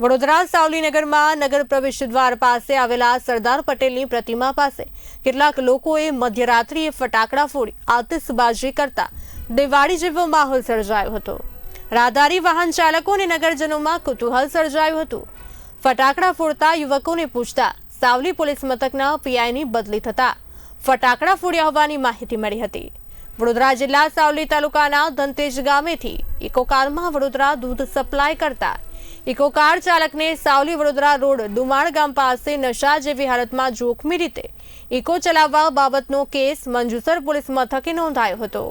વડોદરા સાવલીનગરમાં નગર પ્રવેશ દ્વાર પાસે આવેલા સરદાર પટેલની પ્રતિમા પાસે કેટલાક લોકોએ મધ્યરાત્રિએ ફટાકડા ફોડી આતિશબાજી કરતા દિવાળી જેવો માહોલ સર્જાયો હતો. રાહદારી વાહન ચાલકો અને નગરજનોમાં કુતૂહલ સર્જાયું હતું. ફટાકડા ફોડતા યુવકોને પૂછતા સાવલી પોલીસ મથકના પીઆઈની બદલી થતા ફટાકડા ફોડ્યા હોવાની માહિતી મળી હતી. વડોદરા જિલ્લા સાવલી તાલુકાના ધનતેજ ગામેથી ઇકો વડોદરા દૂધ સપ્લાય કરતા ઇકો કાર ચાલકને સાવલી વડોદરા રોડ દુમાણ ગામ પાસે નશા જેવી હાલતમાં જોખમી રીતે ઇકો ચલાવવા બાબતનો કેસ મંજુસર પોલીસ મથકે નોંધાયો હતો.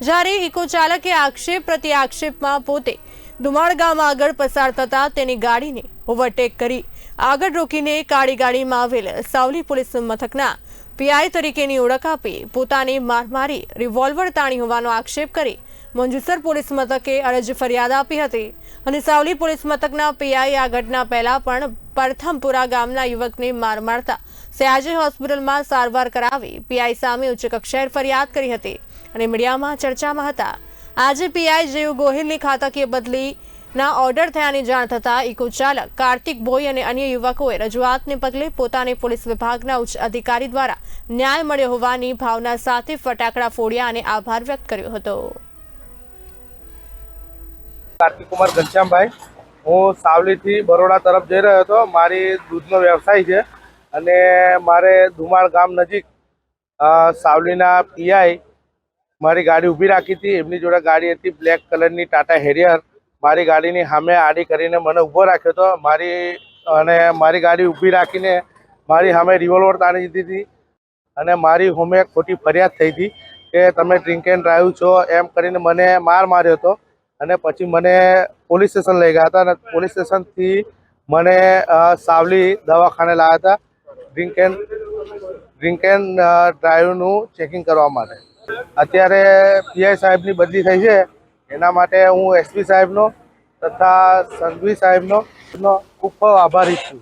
જ્યારે ઇકો ચાલકે આક્ષેપ પ્રતિ આક્ષેપમાં પોતે દુમાણ ગામ આગળ પસાર થતા તેની ગાડીને ઓવરટેક કરી આગળ રોકીને કાળી ગાડીમાં આવેલ સાવલી પોલીસ મથકના પીઆઈ તરીકેની ઓળખ આપી પોતાની માર મારી રિવોલ્વર તાણી હોવાનો આક્ષેપ કરી મંજુસર પોલીસ મથકે અરજી ફરિયાદ આપી હતી. અને સાવલી પોલીસ મથકના પીઆઈ આ ઘટના પહેલા પણ પ્રથમપુરા ગામના યુવકને માર મારતા સયાજી હોસ્પિટલમાં સારવાર કરાવી પીઆઈ સામે ઉચ્ચ કક્ષાએ ફરિયાદ કરી હતી અને મીડિયામાં ચર્ચામાં હતા. આજે પીઆઈ જેયુ ગોહિલની ખાતાકીય બદલી ના ઓર્ડર થયાની જાણ થતાં ઇકો ચાલક કાર્તિક ભોઈ અને અન્ય યુવકોએ રજૂઆતને પગલે પોતાને પોલીસ વિભાગના ઉચ્ચ અધિકારી દ્વારા ન્યાય મળ્યો હોવાની ભાવના સાથે ફટાકડા ફોડ્યા અને આભાર વ્યક્ત કર્યો હતો. કાર્તિક કુમાર ઘનશ્યામભાઈ. હું સાવલીથી બરોડા તરફ જઈ રહ્યો હતો. મારી દૂધનો વ્યવસાય છે અને મારે ધુમાળ ગામ નજીક સાવલીના પીઆઈ મારી ગાડી ઊભી રાખી હતી. એમની જોડે ગાડી હતી બ્લેક કલરની ટાટા હેરિયર. મારી ગાડીની સામે આડી કરીને મને ઊભો રાખ્યો હતો. મારી, અને મારી ગાડી ઊભી રાખીને મારી સામે રિવોલ્વર તાણી દીધી હતી. અને મારી હોમે ખોટી ફરિયાદ થઈ હતી કે તમે ડ્રિંક એન્ડ ડ્રાઈવ છો. એમ કરીને મને માર માર્યો હતો. અને પછી મને પોલીસ સ્ટેશન લઈ ગયા હતા અને પોલીસ સ્ટેશનથી મને સાવલી દવાખાને લાવ્યા હતા ડ્રિંક એન્ડ ડ્રિંક એન્ડ ડ્રાઈવનું ચેકિંગ કરવા માટે. અત્યારે પીઆઈ સાહેબની બદલી થઈ છે. એના માટે હું એસપી સાહેબનો તથા સંઘવી સાહેબનો ખૂબ ખૂબ આભારી છું.